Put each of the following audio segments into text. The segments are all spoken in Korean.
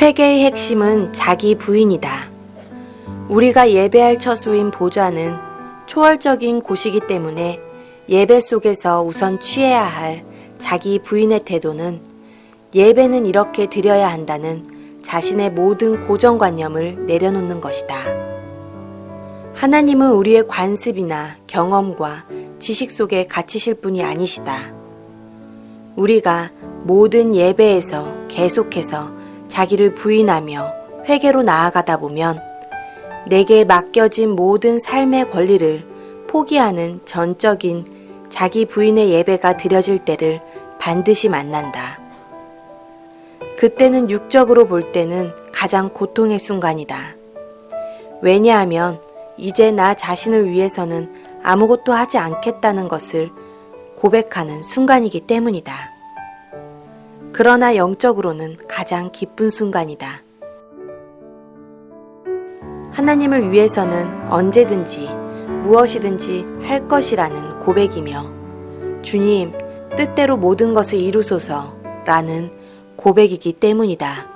회개의 핵심은 자기 부인이다. 우리가 예배할 처소인 보좌는 초월적인 곳이기 때문에 예배 속에서 우선 취해야 할 자기 부인의 태도는 예배는 이렇게 드려야 한다는 자신의 모든 고정관념을 내려놓는 것이다. 하나님은 우리의 관습이나 경험과 지식 속에 갇히실 분이 아니시다. 우리가 모든 예배에서 계속해서 자기를 부인하며 회개로 나아가다 보면 내게 맡겨진 모든 삶의 권리를 포기하는 전적인 자기 부인의 예배가 드려질 때를 반드시 만난다. 그때는 육적으로 볼 때는 가장 고통의 순간이다. 왜냐하면 이제 나 자신을 위해서는 아무것도 하지 않겠다는 것을 고백하는 순간이기 때문이다. 그러나 영적으로는 가장 기쁜 순간이다. 하나님을 위해서는 언제든지 무엇이든지 할 것이라는 고백이며 주님 뜻대로 모든 것을 이루소서 라는 고백이기 때문이다.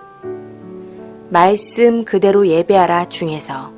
말씀 그대로 예배하라 중에서